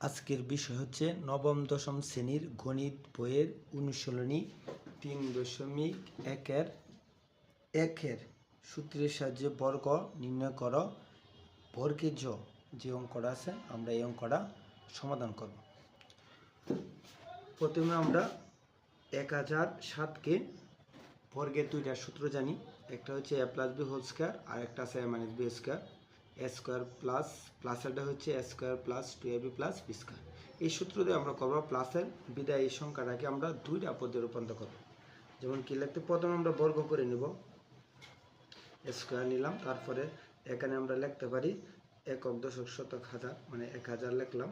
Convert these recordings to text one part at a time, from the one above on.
আজকের বিষয় হচ্ছে নবম দশম শ্রেণির গণিত বইয়ের অনুশীলনী তিন দশমিক একের একের সূত্রের সাহায্যে বর্গ নির্ণয় কর। বর্গের জ যে অঙ্কটা আছে, আমরা এই অঙ্কটা সমাধান করব। প্রথমে আমরা এক হাজার সাতকে বর্গের দুইটা সূত্র জানি। একটা হচ্ছে A plus B whole square, আর একটা আছে A minus B square. Square plus প্লাসেরটা হচ্ছে square plus two A B plus B square. এই সূত্র দিয়ে আমরা করব প্লাসের বিদায় এই সংখ্যাটাকে আমরা দুইটা পদে রূপান্তর করব। যেমন কি লিখতে প্রথমে আমরা বর্গ করে নিব। স্কোয়ার নিলাম, তারপরে এখানে আমরা লিখতে পারি একক দশক শতক হাজার মানে এক হাজার লিখলাম।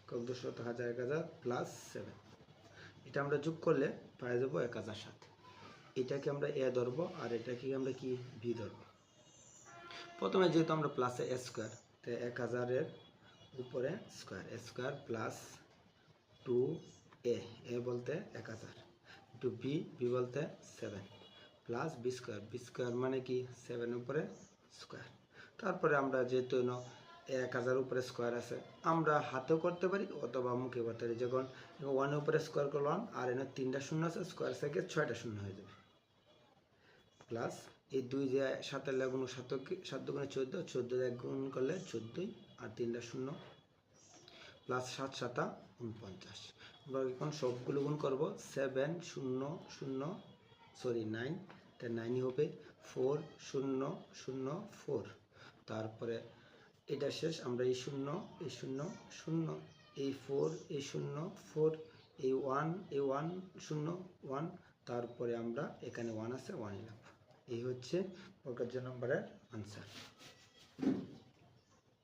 একক দশক হাজার, এক হাজার প্লাস সেভেন। এটা আমরা যোগ করলে পাওয়া যাব এক হাজার সাত। এটাকে আমরা এ ধরবো আর এটাকে আমরা কি বি ধরবো। প্রথমে যেহেতু আমরা প্লাসে স্কোয়ার তো এক হাজারের উপরে square square plus two A A বলতে এক হাজার টু বি বি বলতে seven plus B square B square মানে কি? সেভেন উপরে স্কোয়ার তারপরে আমরা যেহেতু এক হাজার উপরে স্কোয়ার আছে, আমরা হাতেও করতে পারি অথবা মুখে করতে পারি। যখন ওয়ানের উপরে স্কোয়ার করলাম আর এনে তিনটা শূন্য আছে স্কোয়ার থেকে ছয়টা শূন্য হয়ে যাবে। প্লাস এই দুই যে সাথে লাগুন সাত সাত দুগুণে চোদ্দ চোদ্দ এক গুণ করলে চোদ্দোই আর তিনটা শূন্য প্লাস সাত সাতা উনপঞ্চাশ। আমরা এখন সবগুলো গুণ করব। সেভেন শূন্য শূন্য সরি নাইন তাই নাইনই হবে। ফোর শূন্য শূন্য ফোর তারপরে এটা শেষ। আমরা এই শূন্য এই শূন্য শূন্য, এই ফোর এই শূন্য ফোর এই ওয়ান এই ওয়ান শূন্য ওয়ান তারপরে আমরা এখানে ওয়ান আছে ওয়ান নিলাম। এই হচ্ছে প্রকার্য নম্বরের আনসার